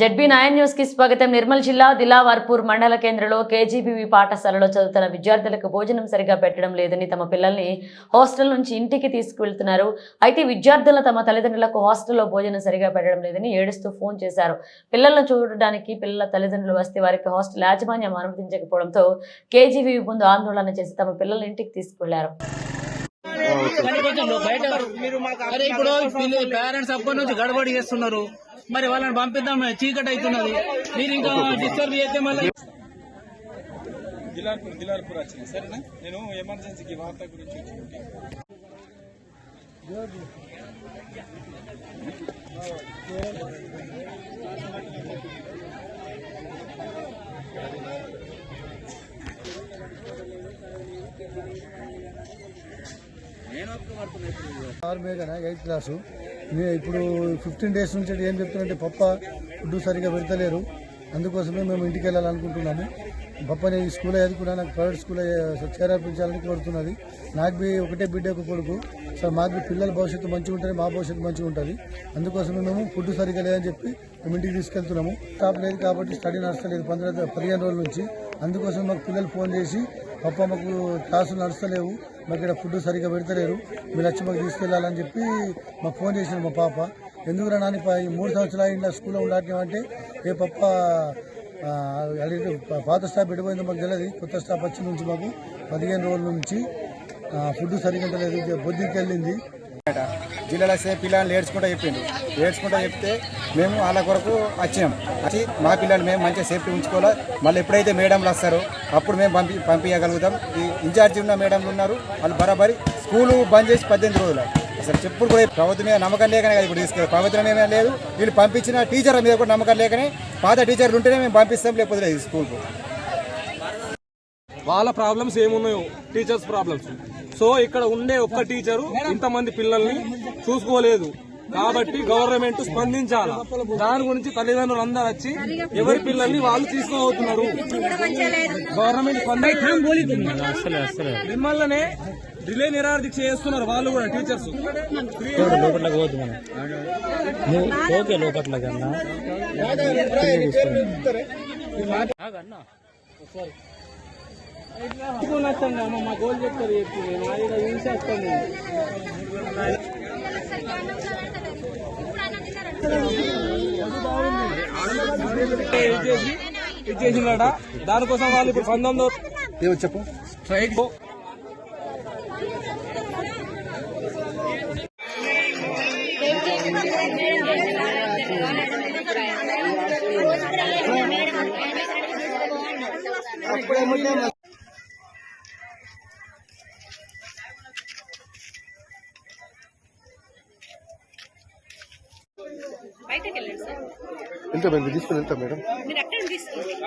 ZB nine న్యూస్కి స్వాగతం. నిర్మల్ జిల్లా దిలావర్పూర్ మండల కేంద్రంలో కేజీబీవీ పాఠశాలలో చదువుతున్న విద్యార్థులకు భోజనం సరిగా పెట్టడం లేదని తమ పిల్లల్ని హాస్టల్ నుంచి ఇంటికి తీసుకువెళ్తున్నారు. అయితే విద్యార్థులు తమ తల్లిదండ్రులకు హాస్టల్లో భోజనం సరిగా పెట్టడం లేదని ఏడుస్తూ ఫోన్ చేశారు. పిల్లలను చూడడానికి పిల్లల తల్లిదండ్రులు వస్తే వారికి హాస్టల్ యాజమాన్యం అనుమతించకపోవడంతో కేజీబీవీ ముందు ఆందోళన చేసి తమ పిల్లల్ని ఇంటికి తీసుకువెళ్ళారు. ఇప్పుడు పేరెంట్స్ అప్పటి నుంచి గడబడి చేస్తున్నారు. మరి వాళ్ళని పంపిద్దాం చీకటి అవుతున్నది. మీరు ఇంకా డిస్టర్బ్ చేస్తే మళ్ళీ దిలార్పూర్ దిలార్పూర్ వచ్చిన సరేనా? నేను ఎమర్జెన్సీకి వార్త గురించి వచ్చి ఆరు మేఘన ఎయిత్ క్లాసు. ఇప్పుడు ఫిఫ్టీన్ డేస్ నుంచి ఏం చెప్తున్నారంటే పప్ప ఫుడ్ సరిగా పెడతలేరు. అందుకోసమే మేము ఇంటికి వెళ్ళాలనుకుంటున్నాము. పప్పని ఈ స్కూల్లో చదువుకున్నా నాకు ప్రైవేట్ స్కూల్ చేర్పించాలని కోరుతున్నది. నాకు బి ఒకటే బిడ్డ ఒక కొడుకు. సో మాకు పిల్లల భవిష్యత్తు మంచిగా ఉంటుంది మా భవిష్యత్తు మంచిగా ఉంటుంది. అందుకోసమే మేము ఫుడ్ సరిగా లేదని చెప్పి మేము ఇంటికి తీసుకెళ్తున్నాము. స్టాప్ లేదు కాబట్టి స్టడీ నడుస్తలేదు పంద్రహ పదిహేను రోజుల నుంచి. అందుకోసం మాకు పిల్లలు ఫోన్ చేసి పప్ప మాకు క్లాసులు నడుస్తలేవు. మాకు ఇక్కడ ఫుడ్ సరిగా పెడతలేరు. మీరు వచ్చి మాకు తీసుకెళ్ళాలని చెప్పి మాకు ఫోన్ చేసింది మా పాప. ఎందుకు నాని ఈ మూడు సంవత్సరాలు ఇంట్లో స్కూల్లో ఉండాలంటే ఏ పప్ప పాత స్టాప్ పెట్టిపోయిందో మాకు తెలియదు కొత్త స్టాప్ వచ్చి నుంచి మాకు పదిహేను రోజుల నుంచి ఫుడ్ సరిగ్గా లేదు బొద్దికి వెళ్ళింది జిల్లాలో సే పిల్లల్ని ఏడ్చుకుంటూ చెప్పిండు ఏడ్చుకుంటూ చెప్తే మేము వాళ్ళ కొరకు వచ్చినాం. వచ్చి మా పిల్లలు మేము మంచిగా సేఫ్టీ ఉంచుకోవాలి? మళ్ళీ ఎప్పుడైతే మేడంలు వస్తారో అప్పుడు మేము పంపి పంపించగలుగుతాం. ఈ ఇన్ఛార్జి ఉన్న మేడంలు ఉన్నారు. వాళ్ళు బరాబరి స్కూలు బంద్ చేసి పద్దెనిమిది రోజులు. అసలు చెప్పుడు కూడా ప్రభుత్వం మీద నమ్మకం లేకనే కదా ఇప్పుడు తీసుకెళ్ళి ప్రభుత్వం మీద లేదు. వీళ్ళు పంపించిన టీచర్ల మీద కూడా నమ్మకం లేకనే పాత టీచర్లు ఉంటేనే మేము పంపిస్తాం లేకపోతే స్కూల్కు. వాళ్ళ ప్రాబ్లమ్స్ ఏమున్నాయో టీచర్స్ ప్రాబ్లమ్స్ సో ఇక్కడ ఉండే ఒక్క టీచరు ఇంతమంది పిల్లల్ని చూసుకోలేదు. కాబట్టి గవర్నమెంట్ స్పందించాలి? దాని గురించి తల్లిదండ్రులు అందరూ వచ్చి ఎవరి పిల్లల్ని వాళ్ళు తీసుకోబోతున్నారు? గవర్నమెంట్ మిమ్మల్నే డిలే నిరాదీక్ష చేస్తున్నారు వాళ్ళు కూడా టీచర్స్ మా గోల్ చెప్తారు చెప్పి నేను ఆయన చూసేస్తాను ఇచ్చేసి ఇచ్చేసిందట దానికోసం వాళ్ళు ఇప్పుడు పంతొమ్మిది చెప్పు. స్ట్రైక్ వెళ్తాం తీసుకుని వెళ్తాం మేడం. మీరు అక్కడ తీసుకుంటారు